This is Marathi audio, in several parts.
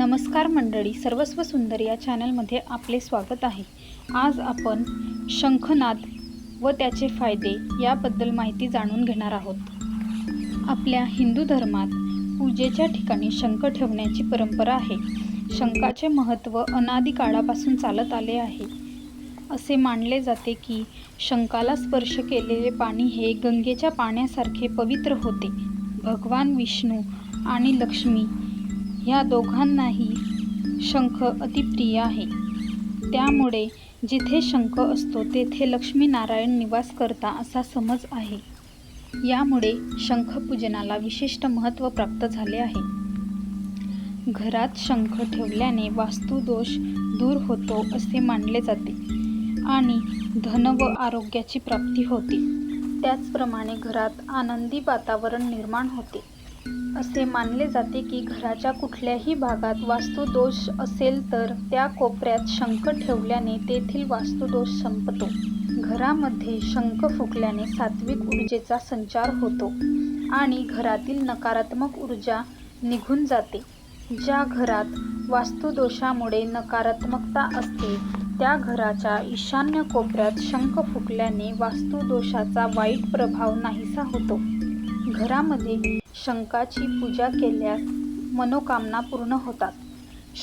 नमस्कार मंडळी सर्वस्व सुंदर या चॅनलमध्ये आपले स्वागत आहे. आज आपण शंखनाद व त्याचे फायदे याबद्दल माहिती जाणून घेणार आहोत. आपल्या हिंदू धर्मात पूजेच्या ठिकाणी शंख ठेवण्याची परंपरा आहे. शंखाचे महत्त्व अनादी काळापासून चालत आले आहे. असे मानले जाते की शंखाला स्पर्श केलेले पाणी हे गंगेच्या पाण्यासारखे पवित्र होते. भगवान विष्णू आणि लक्ष्मी ह्या दोघांनाही शंख अतिप्रिय आहे. त्यामुळे जिथे शंख असतो तेथे लक्ष्मीनारायण निवास करता असा समज आहे. यामुळे शंखपूजनाला विशिष्ट महत्त्व प्राप्त झाले आहे. घरात शंख ठेवल्याने वास्तुदोष दूर होतो असे मानले जाते आणि धन व आरोग्याची प्राप्ती होते. त्याचप्रमाणे घरात आनंदी वातावरण निर्माण होते. असे मानले जाते की घराच्या कुठल्याही भागात वास्तुदोष असेल तर त्या कोपऱ्यात शंख ठेवल्याने तेथील वास्तुदोष संपतो. घरामध्ये शंख फुकल्याने सात्विक ऊर्जेचा संचार होतो आणि घरातील नकारात्मक ऊर्जा निघून जाते. ज्या घरात वास्तुदोषामुळे नकारात्मकता असते त्या घराच्या ईशान्य कोपऱ्यात शंख फुकल्याने वास्तुदोषाचा वाईट प्रभाव नाहीसा होतो. घरामध्ये शंखाची पूजा केल्यास मनोकामना पूर्ण होतात.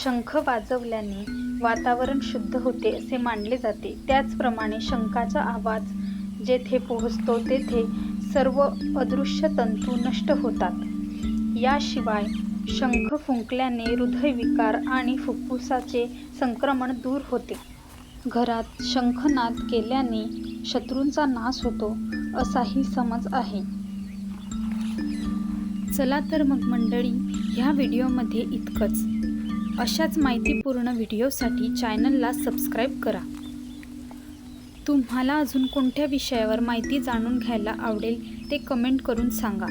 शंख वाजवल्याने वातावरण शुद्ध होते असे मानले जाते. त्याचप्रमाणे शंखाचा आवाज जेथे पोहोचतो तेथे सर्व अदृश्य तंतू नष्ट होतात. याशिवाय शंख फुंकल्याने हृदयविकार आणि फुफ्फुसाचे संक्रमण दूर होते. घरात शंखनाद केल्याने शत्रूंचा नाश होतो असाही समज आहे. चला तर मग मंडळी ह्या व्हिडिओमध्ये इतकंच. अशाच माहितीपूर्ण व्हिडिओसाठी चॅनलला सबस्क्राईब करा. तुम्हाला अजून कोणत्या विषयावर माहिती जाणून घ्यायला आवडेल ते कमेंट करून सांगा.